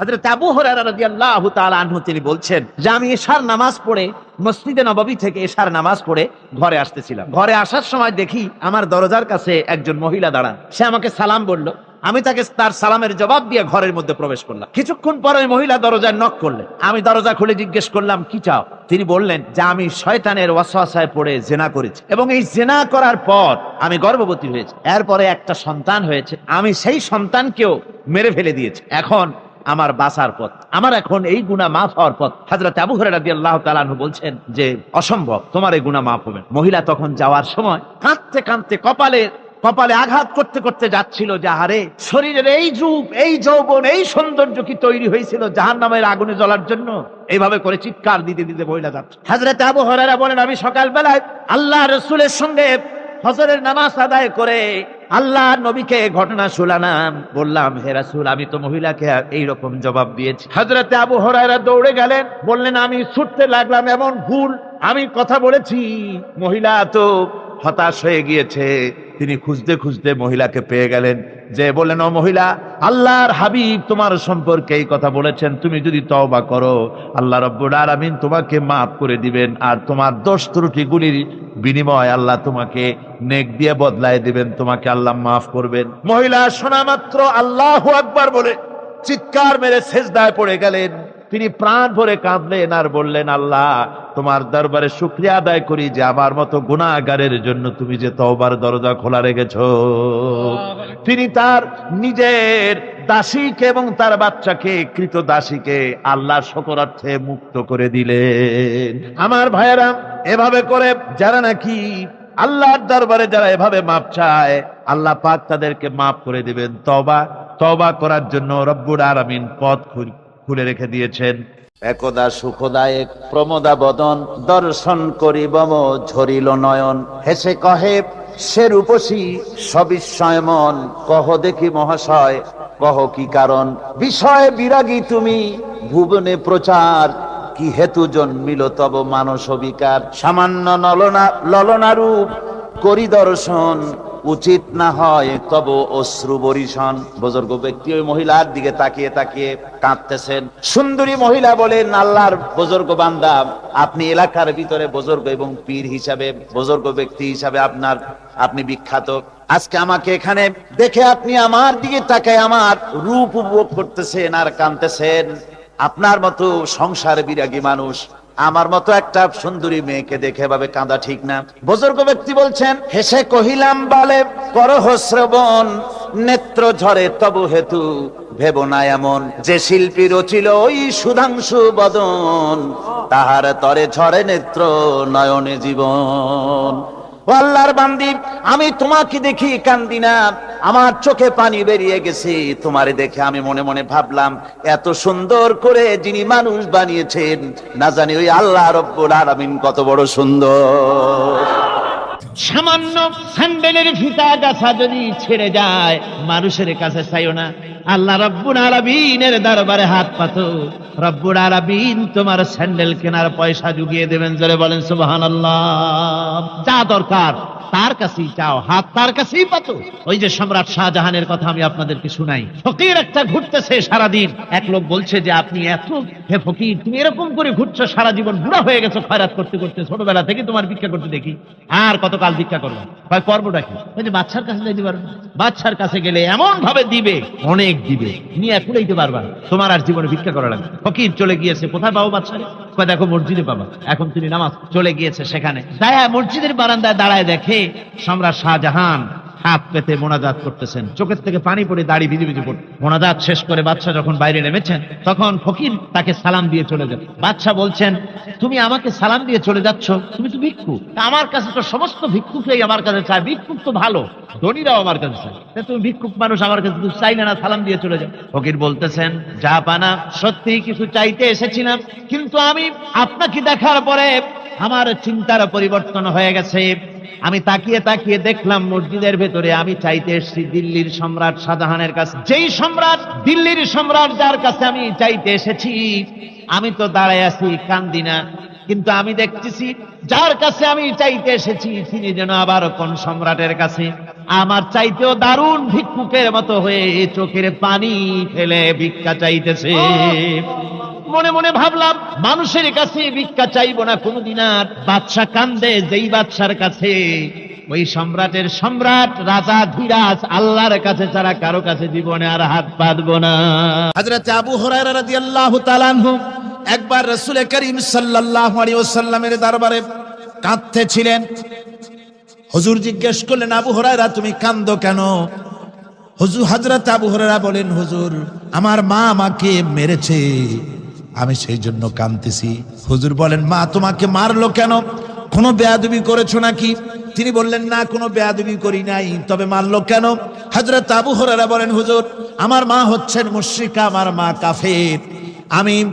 হযরত আবু হুরায়রা রাদিয়াল্লাহু আনহু তিনি বলছেন যে আমি এশার নামাজ পড়ে, মসজিদে নববী থেকে এশার নামাজ পড়ে ঘরে আসতেছিলাম। ঘরে আসার সময় দেখি আমার দরজার কাছে একজন মহিলা দাঁড়ান। সে আমাকে সালাম বলল। আমি তাকে তার সালামের জবাব দিয়ে ঘরের মধ্যে প্রবেশ করলাম। কিছুক্ষণ পরে ওই মহিলা দরজায় নক করলেন। আমি দরজা খুলে জিজ্ঞেস করলাম, কি চাও? তিনি বললেন, যে আমি শয়তানের ওয়াসওয়াসায় পড়ে জেনা করেছি এবং এই জেনা করার পর আমি গর্ভবতী হয়েছি। এরপরে একটা সন্তান হয়েছে। আমি সেই সন্তানকেও মেরে ফেলে দিয়েছি। এখন আমার বাঁচার পথ। আমার এখন এই গুণা মাফ হওয়ার পথ। হাজরত আবু রাদিয়াল্লাহু তাআলা আনহু বলছেন যে, অসম্ভব, তোমার এই গুণা মাফ হবে। মহিলা তখন যাওয়ার সময় কাঁদতে কাঁদতে কপালে কপালে আঘাত করতে করতে যাচ্ছিল যে হারে শরীরের এই যুগ, এই যৌবন, এই সৌন্দর্য কি তৈরি হয়েছিল জাহান নামের আগুনে জ্বলার জন্য? এইভাবে করে চিৎকার দিতে দিতে মহিলা যাচ্ছে। হাজরত আবু হরারা বলেন, আমি সকালবেলায় আল্লাহ রসুলের সঙ্গে ফজরের নামাজ আদায় করে আল্লাহ নবীকে ঘটনা শুনালাম। বললাম, হে রাসুল, আমি তো মহিলাকে এইরকম জবাব দিয়েছি। হাজরাতে আবু হরাইরা দৌড়ে গেলেন, বললেন, আমি ছুটতে লাগলাম এমন ভুল। আমি কথা বলেছি। মহিলা তো হতাশ হয়ে গিয়েছে। তিনি খুঁজতে খুঁজতে মহিলাকে পেয়ে গেলেন। যে বললেন মহিলা, আল্লাহর হাবিব তোমার সম্পর্কে এই কথা বলেছেন, তুমি যদি তওবা করো, আল্লাহ রব্বুল আলমিন তোমাকে মাফ করে দিবেন আর তোমার দোষ ত্রুটিগুলির বিনিময় আল্লাহ তোমাকে নেক দিয়ে বদলায় দিবেন, তোমাকে আল্লাহ মাফ করবেন। মহিলা শোনা মাত্র আল্লাহ আকবার বলে চিৎকার মেরে শেষদায় পড়ে গেলেন। তিনি প্রাণ ভরে কাঁদলেন আর বললেন, আল্লাহ, তোমার দরবারে শুক্রিয়া আদায় করি যে আমার মতো গুণাগারের জন্য তুমি যে তওবার দরজা খোলা রেখেছো। তিনি তার নিজের দাসীকে এবং তার বাচ্চাকে, কৃত দাসীকে আল্লাহ শকরার্থে মুক্ত করে দিলেন। আমার ভাইয়েরা, এভাবে করে যারা নাকি আল্লাহর দরবারে যারা এভাবে মাপ চায়, আল্লাহ পাক তাদেরকে মাফ করে দিবেন। তবা তবা করার জন্য রব্বুর আরামিন পথ খুল- রেখে দিয়েছেন। একদা সুখদায়ক প্রমোদা বদন, দর্শন করিব মো ঝরিল নয়ন। হেসে কহে, সে রূপসী, সবিস্ময় মন, কহ দেখি মহাশয়, কহ কি কারণ? বিষয় বিরাগী তুমি, ভুবনে প্রচার, কি হেতু জন্মিল তব মানস বিকার সামান্য নলনা ললনা রূপ করি দর্শন উচিত না হয়, তব অশ্রু বরিশন। বুজুর্গ ব্যক্তি ওই মহিলার দিকে তাকিয়ে তাকিয়ে কাঁদতেছেন। সুন্দরী মহিলা বলেন আল্লাহর বুজুর্গ বান্দা, আপনি এলাকার ভিতরে বুজুর্গ এবং পীর হিসাবে, বুজুর্গ ব্যক্তি হিসাবে আপনার, আপনি বিখ্যাত। আজকে আমাকে এখানে দেখে আপনি আমার দিকে তাকায় আমার রূপ উপভোগ করতেছেন আর কাঁদতেছেন। আপনার মতো সংসার বিরাগী মানুষ আমার মতো একটা সুন্দরী মেয়েকে দেখে ভাবে কাঁদা ঠিক না। বুজুর্গ ব্যক্তি বলছেন, হেসে কহিলাম, বলে, করহ শ্রবণ, নেত্র ঝরে তবু হেতু, ভেব না এমন। যে শিল্পী রচিল ওই সুধাংশু বদন, তাহার তরে ঝরে নেত্র নয়নে জীবন। আল্লাহর বান্দি, আমি তোমাকে দেখি কান্দি না। আমার চোখে পানি বেরিয়ে গেছে, তোমারে দেখে আমি মনে মনে ভাবলাম, এত সুন্দর করে যিনি মানুষ বানিয়েছেন, না জানি ওই আল্লাহ রব্বুল আলামিন কত বড় সুন্দর। সামান্য স্যান্ডেলের ফিতা গাছা যদি ছেড়ে যায়, মানুষের কাছে চাইও না। আল্লাহ রব্বুল আলামিনের দরবারে হাত পাতো। রব্বুল আলামিন তোমার স্যান্ডেল কেনার পয়সা জুগিয়ে দেবেন, জোরে বলেন সুবহানাল্লাহ। যা দরকার। তার কাছেই চাও, হাত তার কাছেই পাতো। ওই যে সম্রাট শাহজাহানের কথা আমি আপনাদেরকে শুনাই। ফকির একটা ঘুরতেছে সারাদিন। এক লোক বলছে যে, আপনি এত, হে ফকির, তুমি এরকম করে ঘুরছো, সারা জীবন বুড়া হয়ে গেছো, খয়রাত করতে করতে, ছোটবেলা থেকে তোমার ভিক্ষা করতে দেখি। আর কতকাল ভিক্ষা করব হয় করবোটা কি? যে বাচ্চার কাছে যাইতে পারবে বাচ্চার কাছে গেলে এমন ভাবে দিবে, অনেক দিবে। নিয়ে কুড়াইতে পারবা। তোমার আর জীবনে ভিক্ষা করা লাগবে ফকির চলে গিয়েছে, কোথায় পাবো বাচ্চারে? দেখো মসজিদে পাবা এখন তিনি নামাজ চলে গিয়েছে সেখানে। দায়া মসজিদের বারান্দায় দাঁড়ায় দেখে সম্রাট শাহজাহান হাত পেতে মোনাজাত করতেছেন। চোখের থেকে পানি পড়ে দাড়ি ভিজে ভিজে পড়ে। মোনাজাত শেষ করে বাচ্চা যখন বাইরে নেমেছেন, তখন ফকির তাকে সালাম দিয়ে চলে যাবে বাচ্চা বলছেন, তুমি আমাকে সালাম দিয়ে চলে যাচ্ছ? তুমি তো ভিক্ষু। আমার কাছে তো সমস্ত ভিক্ষুকেই আমার কাছে চায়। ভিক্ষুক তো ভালো, ধনীরাও আমার কাছে চায়। তুমি ভিক্ষুক মানুষ আমার কাছে চাইলে না, সালাম দিয়ে চলে যাও। ফকির বলতেছেন, যা পানা, সত্যি কিছু চাইতে এসেছিলাম, কিন্তু আমি আপনাকে দেখার পরে আমার চিন্তার পরিবর্তন হয়ে গেছে। আমি তাকিয়ে তাকিয়ে দেখলাম মসজিদের ভেতরে আমি চাইতে এসেছি দিল্লির সম্রাট শাহজাহানের কাছে। যেই সম্রাট, দিল্লির সম্রাট যার কাছে আমি চাইতে এসেছি, আমি তো দাঁড়ায় আছি, কান্দি না। কিন্তু আমি দেখতেছি যার কাছে আমি চাইতে এসেছি, তিনি যেন আবার কোন সম্রাটের কাছে। আমার চাইতেও দারুণ ভিক্ষুকের মতো হয়ে চোখের পানি ফেলে ভিক্ষা চাইতেছে। মনে মনে ভাবলাম, মানুষের কাছে ভিক্ষা চাইব না কোনোদিন আর। বাদশা কান্দে, যেই বাদশার কাছে। ওই সম্রাটের সম্রাট, রাজা, ধীরাজ, আল্লাহর কাছে ছাড়া কারও কাছে জীবনে আর হাত পাতবো না। হযরত আবু হুরায়রা রাদিয়াল্লাহু তাআলা আনহু একবার রাসূল করিম সাল্লাল্লাহু আলাইহি ওয়াসাল্লামের দরবারে কাঁদতেছিলেন। হুজুর জিজ্ঞেস করলেন, আবু হুরায়রা, তুমি কান্দো কেন? হুজুর হযরত আবু হুরায়রা বলেন, হুজুর, আমার মা আমাকে মেরেছে। আমি সেই জন্য কাঁদতেছি। হুজুর বলেন, মা, তোমাকে মারলো কেন? কোনো বেয়াদবি করেছ নাকি? তিনি বললেন, না, কোনো বেয়াদবি করি নাই। তবে মারলো কেন? হাজরা তাবু হরারা বলেন, হুজুর, আমার মা হচ্ছেন মুশ্রিকা, আমার মা কাফের। আমি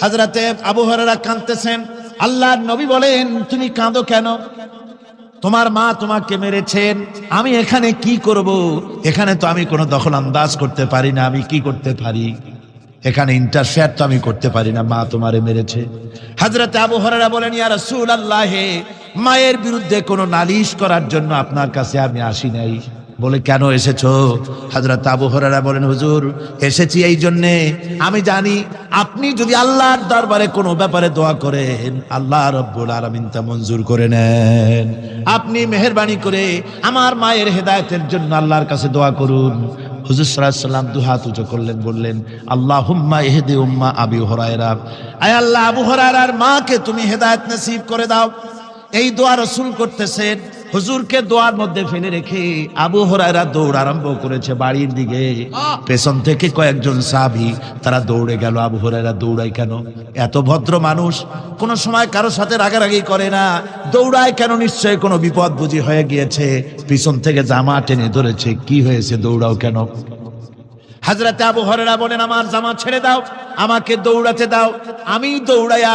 হাজরাতে আবু হরারা কাঁদতেছেন। আল্লাহর নবী বলেন, তুমি কাঁদো কেন? তোমার মা তোমাকে মেরেছেন। আমি এখানে কি করব? এখানে তো আমি কোনো দখল আন্দাজ করতে পারি না। আমি কি করতে পারি? এখানে ইন্টারফেয়ার তো আমি করতে পারি না। মা তোমারে মেরেছে। হাজরাতে আবু হরারা বলেন, ইয়া রাসূল আল্লাহে মায়ের বিরুদ্ধে কোনো নালিশ করার জন্য আপনার কাছে আমি আসি নাই। বলে, কেন এসেছ? হাজরত আবু হরারা বলেন, হুজুর, এসেছি এই জন্যে। আমি জানি আপনি যদি আল্লাহর দরবারে কোনো ব্যাপারে দোয়া করেন, আল্লাহ রব্বুল আলামিন তা মঞ্জুর করে নেন। আপনি মেহেরবানি করে আমার মায়ের হেদায়েতের জন্য আল্লাহর কাছে দোয়া করুন। হুজুর সাল্লাম দু হাত উঁচু করলেন, বললেন আল্লাহ হুম্মা এহেদে উম্মা আবি হরায়রা। আয় আল্লাহ, আবু হরায়রার মাকে তুমি হেদায়েত নসিব করে দাও। এই দোয়া রসুল করতেছেন। হুজুরকে দোয়ার মধ্যে ফেলে রেখে আবু হরায়রা দৌড় আরম্ভ করেছে বাড়ির দিকে। পেছন থেকে কয়েকজন সাহাবি তারা দৌড়ে গেল আবু হরায়রা দৌড়ায় কেন? এত ভদ্র মানুষ কোনো সময় কারও সাথে রাগারাগি করে না। দৌড়ায় কেন নিশ্চয় কোনো বিপদ বুঝি হয়ে গিয়েছে? পিছন থেকে জামা টেনে ধরেছে কি হয়েছে? দৌড়াও কেন? হাজরাতে আবু হরেরা বলেন আমার জামা ছেড়ে দাও আমাকে দৌড়াতে দাও। আমি দৌড়াইয়া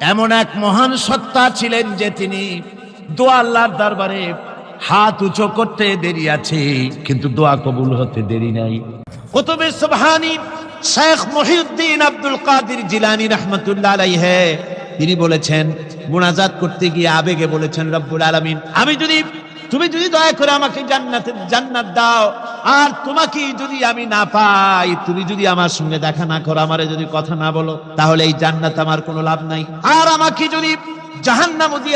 এমন এক মহান সত্তা ছিলেন যে তিনি দোয়া আল্লাহর দরবারে হাত উঁচু করতে দেরি আছে, কিন্তু দোয়া কবুল হতে দেরি নাই। কুতুবে সুবহানি শেখ মহিউদ্দিন আব্দুল কাদির জিলানী রহমতুল্লাহ আলাইহে, তিনি বলেছেন, মুনাজাত করতে গিয়ে আবেগে বলেছেন, রব্বুল আলামিন, আমি যদি, তুমি যদি দয়া করে আমাকে জান্নাতে, জান্নাত দাও আর তোমাকে যদি আমি না পাই, তুমি যদি আমার সঙ্গে দেখা না করো, আমারে যদি কথা না বলো, তাহলে এই জান্নাত আমার কোনো লাভ নাই। আর আমাকে যদি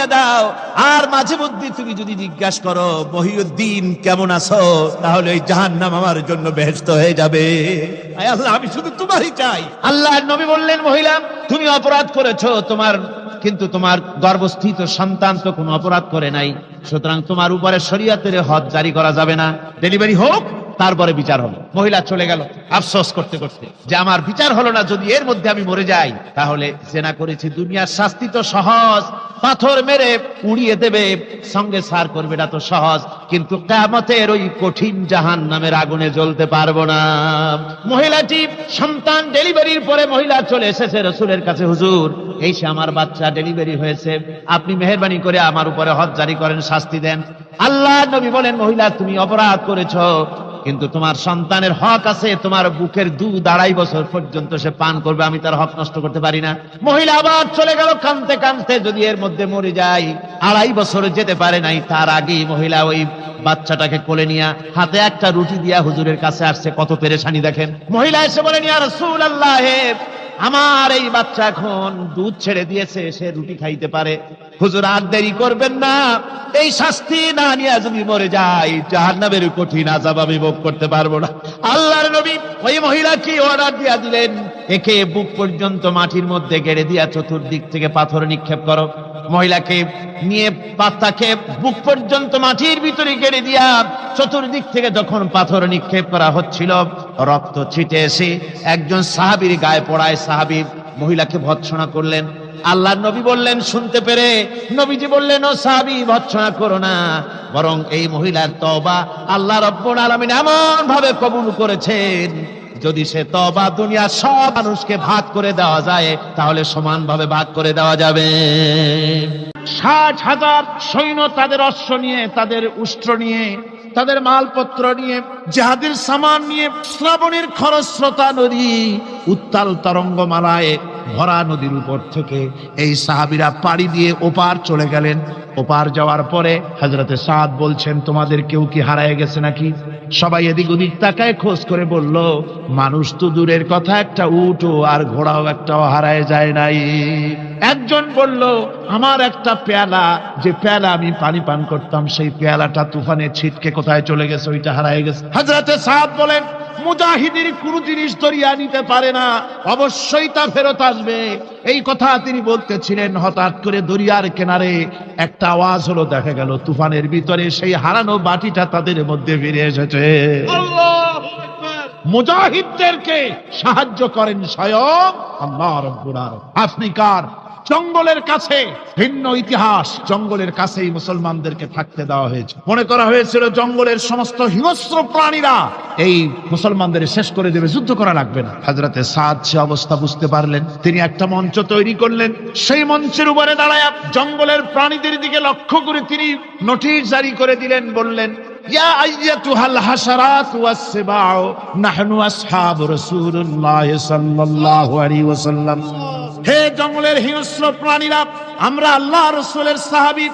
দাও, আর মাঝে মধ্যে তুমি যদি জিজ্ঞাসা করো মহিউদ্দিন কেমন আছো? তাহলে এই জাহান্নাম আমার জন্য বেহেস্ত হয়ে যাবে। আল্লাহ, আমি শুধু তোমারই চাই। আল্লাহ নবী বললেন, মহিলা, তুমি অপরাধ করেছ, তোমার কিন্তু তোমার গর্ভস্থিত সন্তান তো কোনো অপরাধ করে নাই। সুতরাং তোমার উপরে শরীয়তের হদ জারি করা যাবে না। ডেলিভারি হোক, তারপরে বিচার হলো মহিলা চলে গেল আফসোস করতে করতে। যে আমার বিচার হলো না, যদি এর মধ্যে আমি মরে যাই, তাহলে জেনা করেছি দুনিয়ার শাস্তি তো সহজ। পাথর মেরে উড়িয়ে দেবে, সঙ্গে সার করবে এটা তো সহজ। কিন্তু কেমতের ওই কঠিন জাহান নামের আগুনে জ্বলতে পারব না। মহিলাটি সন্তান ডেলিভারির পরে মহিলা চলে এসেছে রসুলের কাছে, হুজুর, এই সে আমার বাচ্চা ডেলিভারি হয়েছে, আপনি মেহরবানি করে আমার উপরে হজ জারি করেন, শাস্তি দেন। আল্লাহ নবী বলেন, মহিলা, তুমি অপরাধ করেছ, কিন্তু তোমার সন্তানের হক আছে, তোমার বুকের দুধ আড়াই বছর পর্যন্ত সে পান করবে, আমি তার হক নষ্ট করতে পারি না। মহিলা আবার চলে গেল কানতে কানতে যদি এর মধ্যে মরে যায়, আড়াই বছর যেতে পারে নাই, তার আগেই মহিলা ওই বাচ্চাটাকে কোলে নিয়ে হাতে একটা রুটি দিয়া হুজুরের কাছে আসছে, কত পেরেশানি দেখেন। মহিলা এসে বলেন ইয়া রাসূল আল্লাহ আমার এই বাচ্চা এখন দুধ ছেড়ে দিয়েছে, সে রুটি খাইতে পারে। হুজুর, আর দেরি করবেন না, এই শাস্তি না নিয়ে যদি মরে যাই, জাহান্নামের কঠিন আজাব আমি ভোগ করতে পারব না। আল্লাহর নবী ওই মহিলা কি অর্ডার দিয়া দিলেন? একে বুক পর্যন্ত মাটির মধ্যে গেড়ে দিয়া চতুর্দিক থেকে পাথর নিক্ষেপ করো। মহিলাকে নিয়ে পাতাকে বুক পর্যন্ত মাটির ভিতরে গেড়ে দিয়া চতুর্দিক থেকে যখন পাথর নিক্ষেপ করা হচ্ছিল, রক্ত ছিটে এসে একজন সাহাবীর গায়ে পড়ায়। সাহাবী মহিলাকে ভৎসনা করলেন। আল্লাহ নবী বললেন, শুনতে পেরে? নবীজি বললেন, ও সাহাবী, ভৎসনা করো না। বরং এই মহিলার তবা আল্লাহ রব্বুল আলামিন এমন ভাবে কবুল করেছেন। যদি সে তবা দুনিয়া সব মানুষকে ভাগ করে দেওয়া যায়, তাহলে সমানভাবে ভাগ করে দেওয়া যাবে। ষাট হাজার সৈন্য তাদের অস্ত্র নিয়ে, তাদের উষ্ট্র নিয়ে, তাদের মালপত্র নিয়ে জাহাদের সামান নিয়ে, শ্রাবণের খরস্রোতা নদী, উত্তাল তরঙ্গমালায় ভরা নদীর উপর থেকে এই সাহাবিরা পাড়ি দিয়ে ওপার চলে গেলেন। ওপার যাওয়ার পরে হজরতে সাদ বলছেন, তোমাদের কেউ কি হারায় গেছে নাকি? সবাই এদিক ওদিক তাকায় খোঁজ করে বলল, মানুষ তো দূরের কথা, একটা উঠো আর ঘোড়াও একটাও হারায় যায় নাই। একজন বলল, আমার একটা পেয়ালা, যে পেয়ালা আমি পানি পান করতাম, সেই পেয়ালাটা তুফানে ছিটকে কোথায় চলে গেছে, ওইটা হারায় গেছে। হাজরাতে সাদ বলেন, মুজাহিদের কোন জিনিস ধরিয়া নিতে পারে না, অবশ্যই তা ফেরত আসবে। এই কথা তিনি বলতেছিলেন, হঠাৎ করে দরিয়ার কিনারে একটা আওয়াজ হলো, দেখা গেল তুফানের ভিতরে সেই হারানো বাটিটা তাদের মধ্যে ফিরে এসেছে। মুজাহিদদেরকে সাহায্য করেন স্বয়ং আল্লাহ রব্বুল আফ্রিকার জঙ্গলের কাছে। ভিন্ন ইতিহাস, জঙ্গলের কাছেই মুসলমানদেরকে থাকতে দেওয়া হয়েছে। মনে করা হয়েছিল জঙ্গলের সমস্ত হিংস্র প্রাণীরা এই মুসলমানদের শেষ করে দেবে, যুদ্ধ করা লাগবে না। হাজরাতে সাদ সে অবস্থা বুঝতে পারলেন। তিনি একটা মঞ্চ তৈরি করলেন। সেই মঞ্চের উপরে দাঁড়ায় জঙ্গলের প্রাণীদের দিকে লক্ষ্য করে তিনি নোটিশ জারি করে দিলেন, বললেন হে জঙ্গলের হিংস্র প্রাণীরা, আমরা আল্লাহ রসুলের সাহাবি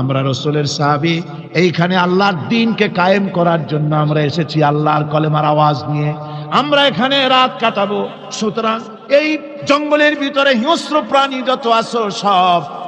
আমরা রসুলের সাহাবি, এইখানে আল্লাহর দিনকে কায়েম করার জন্য আমরা এসেছি আল্লাহর কলেমার আওয়াজ নিয়ে। আমরা এখানে রাত কাটাবো। সুতরাং এই জঙ্গলের ভিতরে হিংস্র প্রাণী যত আছো সব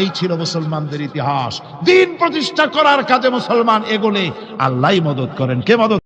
এই ছিল মুসলমানদের ইতিহাস। দিন প্রতিষ্ঠা করার কাজে মুসলমান এগোলে আল্লাহ মদত করেন। কে মদত